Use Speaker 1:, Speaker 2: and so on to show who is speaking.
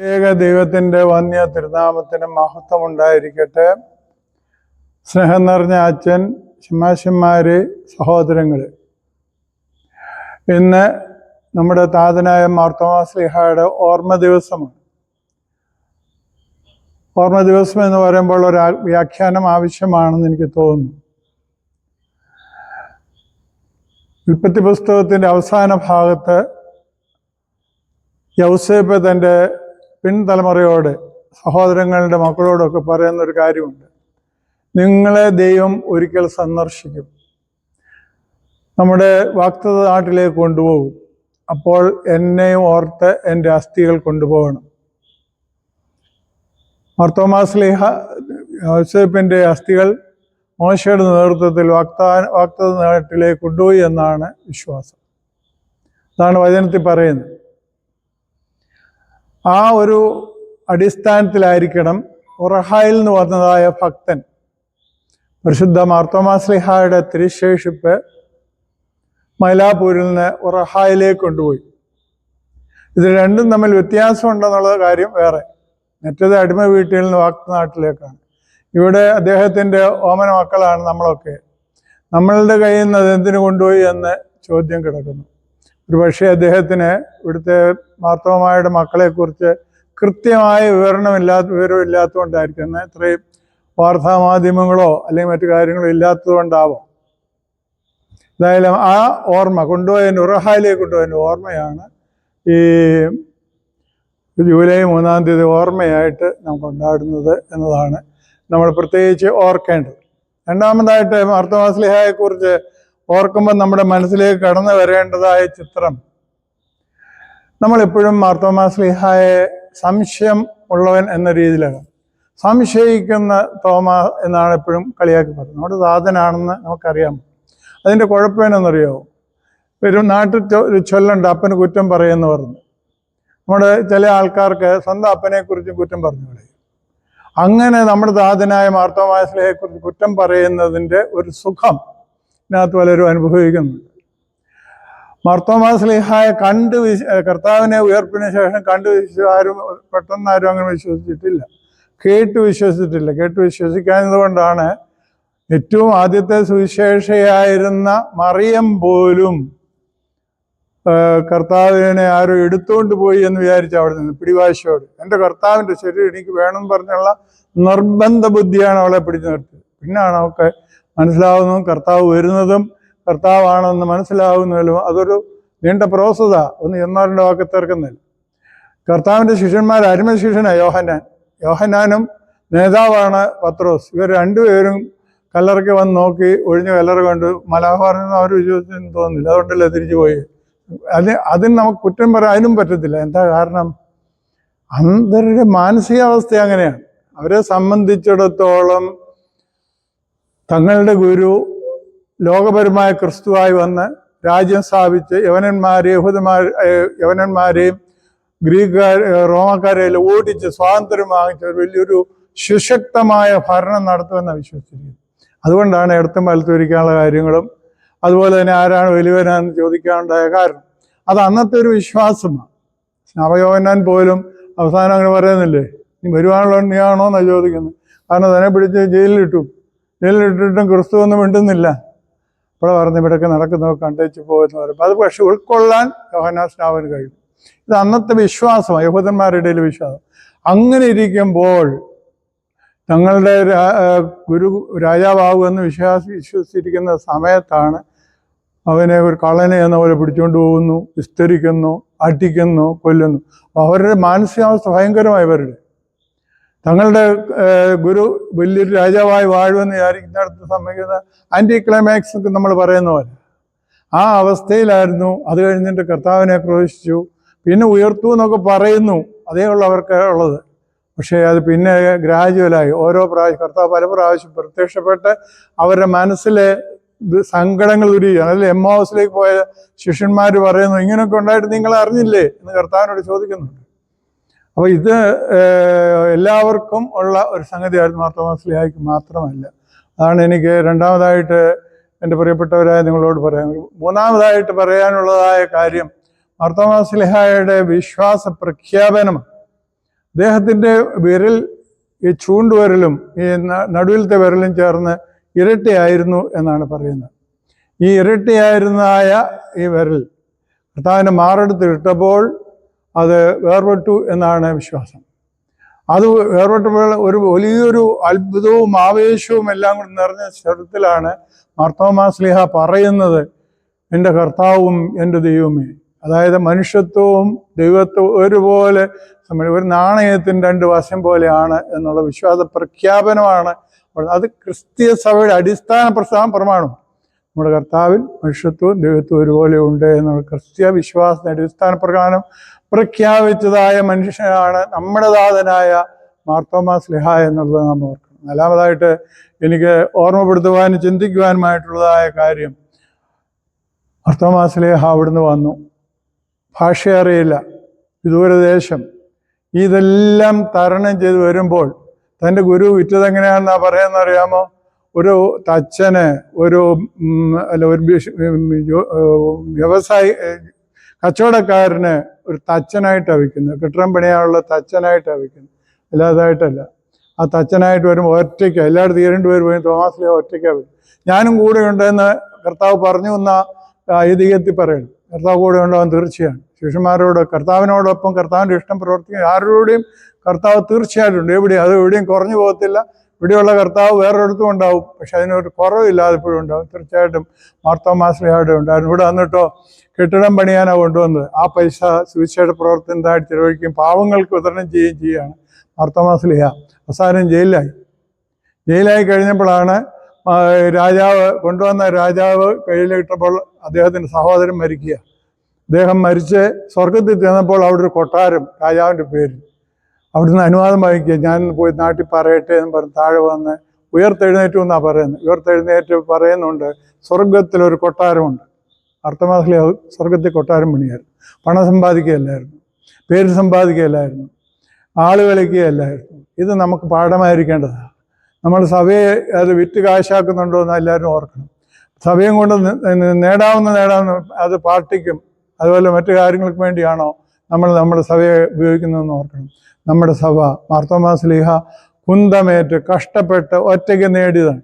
Speaker 1: ഏക ദൈവത്തിന്റെ വന്യ തിരുനാമത്തിന് മഹത്വം ഉണ്ടായിരിക്കട്ടെ സ്നേഹം നിറഞ്ഞ അച്ഛൻ ശമാശന്മാര് സഹോദരങ്ങൾ. ഇന്ന് നമ്മുടെ താതനായ മാർത്തോമാസ്ലിഹയുടെ ഓർമ്മ ദിവസമാണ്. ഓർമ്മ ദിവസം എന്ന് പറയുമ്പോൾ ഒരു വ്യാഖ്യാനം ആവശ്യമാണെന്ന് എനിക്ക് തോന്നുന്നു. ഉൽപ്പത്തി പുസ്തകത്തിന്റെ അവസാന ഭാഗത്ത് യൗസേപ്പ് തന്റെ പിൻതലമുറയോട് സഹോദരങ്ങളുടെ മക്കളോടൊക്കെ പറയുന്ന ഒരു കാര്യമുണ്ട്. നിങ്ങളെ ദൈവം ഒരിക്കൽ സന്ദർശിക്കും. നമ്മുടെ വാക്തത നാട്ടിലേക്ക് കൊണ്ടുപോകും. അപ്പോൾ എന്നെയും ഓർത്ത് എന്റെ അസ്ഥികൾ കൊണ്ടുപോകണം. മർത്തോമാസ്ലിഹ യോസേപ്പിന്റെ അസ്ഥികൾ മോശയുടെ നേതൃത്വത്തിൽ വാക്താ വാക്തത നാട്ടിലേക്ക് കൊണ്ടുപോയി എന്നാണ് വിശ്വാസം. അതാണ് വചനത്തിൽ പറയുന്നത്. ആ ഒരു അടിസ്ഥാനത്തിലായിരിക്കണം ഉറഹായിൽ നിന്ന് വന്നതായ ഭക്തൻ. പരിശുദ്ധ മാർത്തോമാസ്ലിഹായുടെ തിരുശേഷിപ്പ് മൈലാപൂരിൽ നിന്ന് ഉറഹായിലേക്ക് കൊണ്ടുപോയി. ഇത് രണ്ടും തമ്മിൽ വ്യത്യാസമുണ്ടെന്നുള്ള കാര്യം വേറെ. മറ്റേത് അടിമ വീട്ടിൽ നിന്ന് വാക്ക് നാട്ടിലേക്കാണ് ഇവിടെ അദ്ദേഹത്തിന്റെ ഓമന മക്കളാണ് നമ്മളൊക്കെ. നമ്മളുടെ കയ്യിൽ നിന്ന് അത് എന്തിനു കൊണ്ടുപോയി എന്ന് ചോദ്യം കിടക്കുന്നു. ഒരു പക്ഷേ അദ്ദേഹത്തിന് ഇവിടുത്തെ മാർത്തോമായുടെ മക്കളെക്കുറിച്ച് കൃത്യമായ വിവരണമില്ലാത്ത വിവരമില്ലാത്തതുകൊണ്ടായിരിക്കും. എന്നാൽ ഇത്രയും വാർത്താമാധ്യമങ്ങളോ അല്ലെങ്കിൽ മറ്റു കാര്യങ്ങളോ ഇല്ലാത്തതുകൊണ്ടാവാം. എന്തായാലും ആ ഓർമ്മ കൊണ്ടുപോയതിന്റെ ഉറഹായിലേക്ക് കൊണ്ടുപോയതിന്റെ ഓർമ്മയാണ് ഈ ജൂലൈ മൂന്നാം തീയതി ഓർമ്മയായിട്ട് നമുക്ക് കൊണ്ടാടുന്നത് എന്നതാണ്. നമ്മൾ പ്രത്യേകിച്ച് ഓർക്കേണ്ടത്. രണ്ടാമതായിട്ട് മാർത്തമാസ്ലിഹായെക്കുറിച്ച് ഓർക്കുമ്പോൾ നമ്മുടെ മനസ്സിലേക്ക് കടന്നു വരേണ്ടതായ ചിത്രം. നമ്മളെപ്പോഴും മാർത്തോമാസ്ലിഹായെ സംശയം ഉള്ളവൻ എന്ന രീതിയിലാണ്. സംശയിക്കുന്ന തോമ എന്നാണ് എപ്പോഴും കളിയാക്കി പറയുന്നത്. നമ്മുടെ സാധനാണെന്ന് നമുക്കറിയാം. അതിന്റെ കുഴപ്പമെന്നറിയാമോ ഒരു നാട്ടിൽ ഒരു ചൊല്ലുണ്ട് അപ്പന് കുറ്റം പറയുമെന്ന് പറഞ്ഞു. നമ്മുടെ ചില ആൾക്കാർക്ക് സ്വന്തം അപ്പനെക്കുറിച്ച് കുറ്റം പറഞ്ഞു കളയും. അങ്ങനെ നമ്മുടെ ദാതനായ മാർത്തോമാസ്ലിഹയെക്കുറിച്ച് കുറ്റം പറയുന്നതിന്റെ ഒരു സുഖം ഇതിനകത്ത് പലരും അനുഭവിക്കുന്നുണ്ട്. മർത്തോമാസ്ലിഹായ കണ്ട് വിശ കർത്താവിനെ ഉയർപ്പിന് ശേഷം കണ്ട് വിശ്വ ആരും പെട്ടെന്ന് ആരും അങ്ങനെ വിശ്വസിച്ചിട്ടില്ല. കേട്ട് വിശ്വസിച്ചിട്ടില്ല. കേട്ട് വിശ്വസിക്കാഞ്ഞതുകൊണ്ടാണ് ഏറ്റവും ആദ്യത്തെ സുവിശേഷയായിരുന്ന മറിയം പോലും കർത്താവിനെ ആരോ എടുത്തുകൊണ്ട് പോയി എന്ന് വിചാരിച്ചു അവിടെ നിന്ന് പിടിവാശിയോട്. എന്റെ കർത്താവിന്റെ ശരീരം എനിക്ക് വേണമെന്ന് പറഞ്ഞുള്ള നിർബന്ധ ബുദ്ധിയാണ് അവളെ പിടിച്ചു നിർത്തിയത്. പിന്നാണ് അവൾക്ക് മനസ്സിലാവുന്നതും കർത്താവ് വരുന്നതും കർത്താവാണെന്ന് മനസ്സിലാവുന്നതിലും അതൊരു നീണ്ട പ്രോസസ്സാ. ഒന്ന് എന്നാറിന്റെ വാക്ക് തീർക്കുന്നില്ല കർത്താവിന്റെ ശിഷ്യന്മാർ അരുമ ശിഷ്യനാണ് യോഹന്നാൻ. യോഹന്നാനും നേതാവാണ് പത്രോസ്. ഇവർ രണ്ടുപേരും കല്ലറയ്ക്ക് വന്ന് നോക്കി ഒഴിഞ്ഞ കല്ലറ കണ്ടു. മലാഹാറിന് അവർ വിശ്വസിച്ചെന്ന് തോന്നുന്നില്ല. അതുകൊണ്ടല്ലേ തിരിച്ചു പോയി. അതിന് അതിന് നമുക്ക് കുറ്റം പറയാനും പറ്റത്തില്ല. എന്താ കാരണം? അന്തരുടെ മാനസികാവസ്ഥ അങ്ങനെയാണ്. അവരെ സംബന്ധിച്ചിടത്തോളം തങ്ങളുടെ ഗുരു ലോകപരമായ ക്രിസ്തുവായി വന്ന് രാജ്യം സ്ഥാപിച്ച് യവനന്മാരെ യഹൂദന്മാർ യവനന്മാരെയും ഗ്രീക്കുകാർ റോമക്കാരെയെല്ലാം ഓടിച്ച് സ്വാതന്ത്ര്യം വാങ്ങിച്ച ഒരു വലിയൊരു സുശക്തമായ ഭരണം നടത്തുമെന്ന് വിശ്വസിച്ചിരിക്കുന്നത്. അതുകൊണ്ടാണ് ഇടത്തും വലത്തുരിക്കാനുള്ള കാര്യങ്ങളും അതുപോലെ തന്നെ ആരാണ് വലിയവനാന്ന് ചോദിക്കാനുണ്ടായ കാരണം. അത് അന്നത്തെ ഒരു വിശ്വാസമാണ്. അവയോവനാൻ പോലും അവസാനം അങ്ങനെ പറയുന്നില്ലേ? നീ വരുവാനുള്ള നീയാണോ എന്നാണ് ചോദിക്കുന്നത്. കാരണം തന്നെ പിടിച്ച് ജയിലിലിട്ടു. ജയിലിലിട്ടിട്ടും ക്രിസ്തു ഒന്നും മിണ്ടുന്നില്ല. അപ്പോൾ പറഞ്ഞ് ഇവിടെയൊക്കെ നടക്കുന്നവർ കണ്ടേച്ച് പോകുന്നവർ അത് പക്ഷെ ഉൾക്കൊള്ളാൻ യോഹനാസ്നാവിന് സ്നാവന് കഴിയും. ഇത് അന്നത്തെ വിശ്വാസമാണ് യഹൂദന്മാരുടെ ഇടയിൽ വിശ്വാസം. അങ്ങനെ ഇരിക്കുമ്പോൾ തങ്ങളുടെ ഗുരു രാജാവാകുമെന്ന് വിശ്വാസ വിശ്വസിച്ചിരിക്കുന്ന സമയത്താണ് അവനെ ഒരു കള്ളനെ എന്ന പോലെ പിടിച്ചുകൊണ്ട് പോകുന്നു വിസ്തരിക്കുന്നു അടിക്കുന്നു കൊല്ലുന്നു. അവരുടെ മാനസികാവസ്ഥ ഭയങ്കരമായി അവരുടെ തങ്ങളുടെ ഗുരു വലിയൊരു രാജാവായി വാഴുമെന്ന് വിചാരിക്കുന്നിടത്ത് സംഭവിക്കുന്ന ആന്റി ക്ലൈമാക്സ് ഒക്കെ നമ്മൾ പറയുന്ന പോലെ. ആ അവസ്ഥയിലായിരുന്നു അത് കഴിഞ്ഞിട്ട് കർത്താവിനെ പ്രവേശിച്ചു പിന്നെ ഉയർത്തു എന്നൊക്കെ പറയുന്നു. അതേ ഉള്ളൂ അവർക്ക് ഉള്ളത്. പക്ഷേ അത് പിന്നെ ഗ്രാജുവലായി ഓരോ പ്രാവശ്യം കർത്താവ് പല പ്രാവശ്യം പ്രത്യക്ഷപ്പെട്ട് അവരുടെ മനസ്സിലെ സങ്കടങ്ങൾ ദുരിയാണ് അതിൽ എം ഹൗസിലേക്ക് പോയ ശിഷ്യന്മാർ പറയുന്നു ഇങ്ങനെയൊക്കെ ഉണ്ടായിട്ട് നിങ്ങൾ അറിഞ്ഞില്ലേ എന്ന് കർത്താവിനോട് ചോദിക്കുന്നുണ്ട്. അപ്പോൾ ഇത് എല്ലാവർക്കും ഉള്ള ഒരു സംഗതിയായിരുന്നു മാർത്തോമാസ്ലിഹായ്ക്ക് മാത്രമല്ല. അതാണ് എനിക്ക് രണ്ടാമതായിട്ട് എന്റെ പ്രിയപ്പെട്ടവരായ നിങ്ങളോട് പറയാൻ മൂന്നാമതായിട്ട് പറയാനുള്ളതായ കാര്യം മാർത്തോമാസ്ലിഹായുടെ വിശ്വാസ പ്രഖ്യാപനം അദ്ദേഹത്തിന്റെ വിരൽ ഈ ചൂണ്ടുവിരലും ഈ നടുവിലത്തെ വിരലും ചേർന്ന് ഇരട്ടിയായിരുന്നു എന്നാണ് പറയുന്നത്. ഈ ഇരട്ടിയായിരുന്നായ ഈ വിരൽ കർത്താവിന്റെ മാറെടുത്ത് ഇട്ടപ്പോൾ അത് വേർപെട്ടു എന്നാണ് വിശ്വാസം. അത് വേർപെട്ടപ്പോൾ ഒരു വലിയൊരു അത്ഭുതവും ആവേശവും എല്ലാം കൂടി നിറഞ്ഞ ശബ്ദത്തിലാണ് മാർത്തോമാസ്ലിഹ പറയുന്നത് എന്റെ കർത്താവും എന്റെ ദൈവമേ. അതായത് മനുഷ്യത്വവും ദൈവത്വവും ഒരുപോലെ ഒരു നാണയത്തിന് രണ്ട് വശം പോലെയാണ് എന്നുള്ള വിശ്വാസ പ്രഖ്യാപനമാണ്. അത് ക്രിസ്തീയ സഭയുടെ അടിസ്ഥാന പ്രസ്ഥാനം പ്രമാണം. നമ്മുടെ കർത്താവിൽ മനുഷ്യത്വവും ദൈവത്വവും ഒരുപോലെ ഉണ്ട് എന്നുള്ള ക്രിസ്തീയ വിശ്വാസത്തിന്റെ അടിസ്ഥാന പ്രകാരം പ്രഖ്യാപിച്ചതായ മനുഷ്യനാണ് നമ്മുടെ ദാതനായ മാർത്തോമാസ് സ്ലിഹ എന്നുള്ളത് നാം ഓർക്കണം. നാലാമതായിട്ട് എനിക്ക് ഓർമ്മപ്പെടുത്തുവാനും ചിന്തിക്കുവാനുമായിട്ടുള്ളതായ കാര്യം മാർത്തോമാസ് സ്ലിഹ അവിടുന്ന് വന്നു. ഭാഷ അറിയില്ല വിദൂരദേശം. ഇതെല്ലാം തരണം ചെയ്ത് വരുമ്പോൾ തന്റെ ഗുരു വിറ്റതെങ്ങനെയാണെന്നാ പറയുന്നത് അറിയാമോ? ഒരു തച്ചന് ഒരു അല്ല ഒരു വ്യവസായി കച്ചവടക്കാരന് ഒരു തച്ചനായിട്ടാണ് വിൽക്കുന്നത്. കെട്ടിടം പണിയാനുള്ള തച്ചനായിട്ടാണ് വിൽക്കുന്നത്. അല്ലാതായിട്ടല്ല. ആ തച്ചനായിട്ട് വരുമ്പോൾ ഒറ്റയ്ക്ക്. എല്ലായിടത്തും ഈ രണ്ട് പേര് പോയി തോമാസിലെ ഒറ്റയ്ക്കാണ് വരും ഞാനും കൂടെ ഉണ്ടെന്ന് കർത്താവ് പറഞ്ഞു എന്ന ഐതിഹ്യത്തിൽ പറയുന്നു. കർത്താവ് കൂടെ ഉണ്ടാവാൻ തീർച്ചയാണ്. ശിഷ്യന്മാരോട് കർത്താവിനോടൊപ്പം കർത്താവിന്റെ ഇഷ്ടം പ്രവർത്തിക്കുക ആരോടെയും കർത്താവ് തീർച്ചയായിട്ടും ഉണ്ട് എവിടെയും അത് എവിടെയും കുറഞ്ഞു പോകത്തില്ല. ഇവിടെയുള്ള കർത്താവ് വേറൊരിടത്തും ഉണ്ടാവും. പക്ഷെ അതിനൊരു കുറവില്ലാതെ ഇപ്പോഴും ഉണ്ടാവും. തീർച്ചയായിട്ടും മാർത്തോമാശ്രീയുടെ ഉണ്ടായിരുന്നു? ഇവിടെ വന്നിട്ടോ? കെട്ടിടം പണിയാനാണ് കൊണ്ടുവന്നത്. ആ പൈസ സുവിശേഷ പ്രവർത്തനത്തായിട്ട് ചെലവഴിക്കുകയും പാവങ്ങൾക്ക് വിതരണം ചെയ്യുകയും ചെയ്യുകയാണ്. മാർത്തോമാസ്ലിഹ അവസാനം ജയിലിലായി. ജയിലായി കഴിഞ്ഞപ്പോഴാണ് രാജാവ് കൊണ്ടുവന്ന രാജാവ് കയ്യിലിട്ടപ്പോൾ അദ്ദേഹത്തിന്റെ സഹോദരൻ മരിക്കുക. അദ്ദേഹം മരിച്ച് സ്വർഗത്തിൽ ചെന്നപ്പോൾ അവിടെ ഒരു കൊട്ടാരം രാജാവിന്റെ പേരിൽ. അവിടുന്ന് അനുവാദം വാങ്ങിക്കുക. ഞാൻ പോയി നാട്ടിൽ പറയട്ടെ എന്ന് പറഞ്ഞ് താഴെ വന്ന് ഉയർത്തെഴുന്നേറ്റു എന്നാണ് പറയുന്നത്. ഉയർത്തെഴുന്നേറ്റ് പറയുന്നുണ്ട് സ്വർഗത്തിലൊരു കൊട്ടാരമുണ്ട്. അർത്ഥമാസത്തിലെ സ്വർഗത്തെ കൊട്ടാരം പണിയായിരുന്നു. പണം സമ്പാദിക്കുകയല്ലായിരുന്നു. പേര് സമ്പാദിക്കുകയല്ലായിരുന്നു. ആൾ കളിക്കുകയല്ലായിരുന്നു ഇത് നമുക്ക് പാഠമായിരിക്കേണ്ടതാണ്. നമ്മൾ സഭയെ അത് വിറ്റ് കാശാക്കുന്നുണ്ടോ എന്ന് എല്ലാവരും ഓർക്കണം. സഭയും കൊണ്ട് നേടാവുന്ന നേടാവുന്ന അത് പാർട്ടിക്കും അതുപോലെ മറ്റു കാര്യങ്ങൾക്ക് വേണ്ടിയാണോ നമ്മൾ നമ്മുടെ സഭയെ ഉപയോഗിക്കുന്നതെന്ന് ഓർക്കണം. നമ്മുടെ സഭ മാർത്തോമാസ്ലീഹ കുന്തമേറ്റ് കഷ്ടപ്പെട്ട് ഒറ്റയ്ക്ക് നേടിയതാണ്.